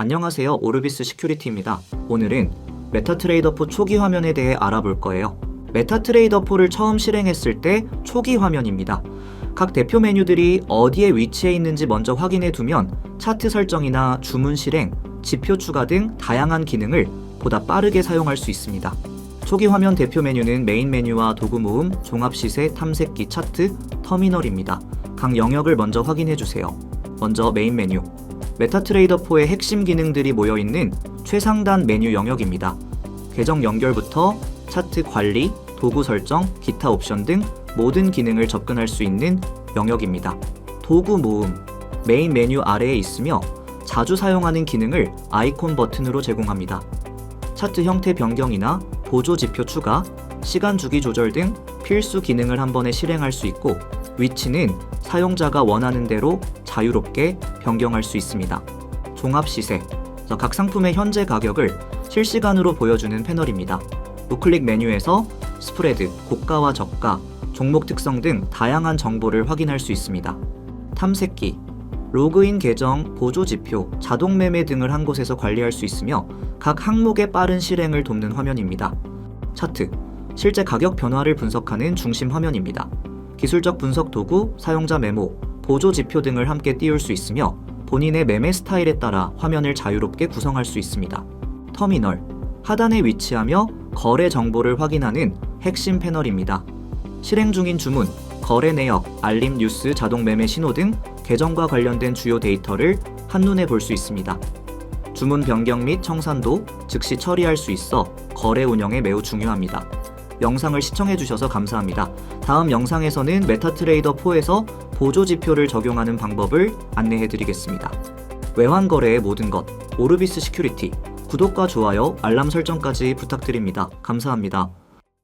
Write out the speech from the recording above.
안녕하세요. 오르비스 시큐리티입니다. 오늘은 메타트레이더 4 초기 화면에 대해 알아볼 거예요. 메타트레이더 4를 처음 실행했을 때 초기 화면입니다. 각 대표 메뉴들이 어디에 위치해 있는지 먼저 확인해 두면 차트 설정이나 주문 실행, 지표 추가 등 다양한 기능을 보다 빠르게 사용할 수 있습니다. 초기 화면 대표 메뉴는 메인 메뉴와 도구 모음, 종합 시세, 탐색기, 차트, 터미널입니다. 각 영역을 먼저 확인해 주세요. 먼저 메인 메뉴. 메타트레이더 4의 핵심 기능들이 모여 있는 최상단 메뉴 영역입니다. 계정 연결부터 차트 관리, 도구 설정, 기타 옵션 등 모든 기능을 접근할 수 있는 영역입니다. 도구 모음. 메인 메뉴 아래에 있으며 자주 사용하는 기능을 아이콘 버튼으로 제공합니다. 차트 형태 변경이나 보조 지표 추가, 시간 주기 조절 등 필수 기능을 한 번에 실행할 수 있고 위치는 사용자가 원하는 대로 자유롭게 변경할 수 있습니다. 종합 시세. 각 상품의 현재 가격을 실시간으로 보여주는 패널입니다. 우클릭 메뉴에서 스프레드, 고가와 저가, 종목 특성 등 다양한 정보를 확인할 수 있습니다. 탐색기, 로그인 계정, 보조 지표, 자동 매매 등을 한 곳에서 관리할 수 있으며 각 항목의 빠른 실행을 돕는 화면입니다. 차트, 실제 가격 변화를 분석하는 중심 화면입니다. 기술적 분석 도구, 사용자 메모, 보조 지표 등을 함께 띄울 수 있으며 본인의 매매 스타일에 따라 화면을 자유롭게 구성할 수 있습니다. 터미널, 하단에 위치하며 거래 정보를 확인하는 핵심 패널입니다. 실행 중인 주문, 거래 내역, 알림 뉴스, 자동 매매 신호 등 계정과 관련된 주요 데이터를 한눈에 볼 수 있습니다. 주문 변경 및 청산도 즉시 처리할 수 있어 거래 운영에 매우 중요합니다. 영상을 시청해주셔서 감사합니다. 다음 영상에서는 메타트레이더 4에서 보조 지표를 적용하는 방법을 안내해드리겠습니다. 외환 거래의 모든 것, 오르비스 시큐리티. 구독과 좋아요, 알람 설정까지 부탁드립니다. 감사합니다.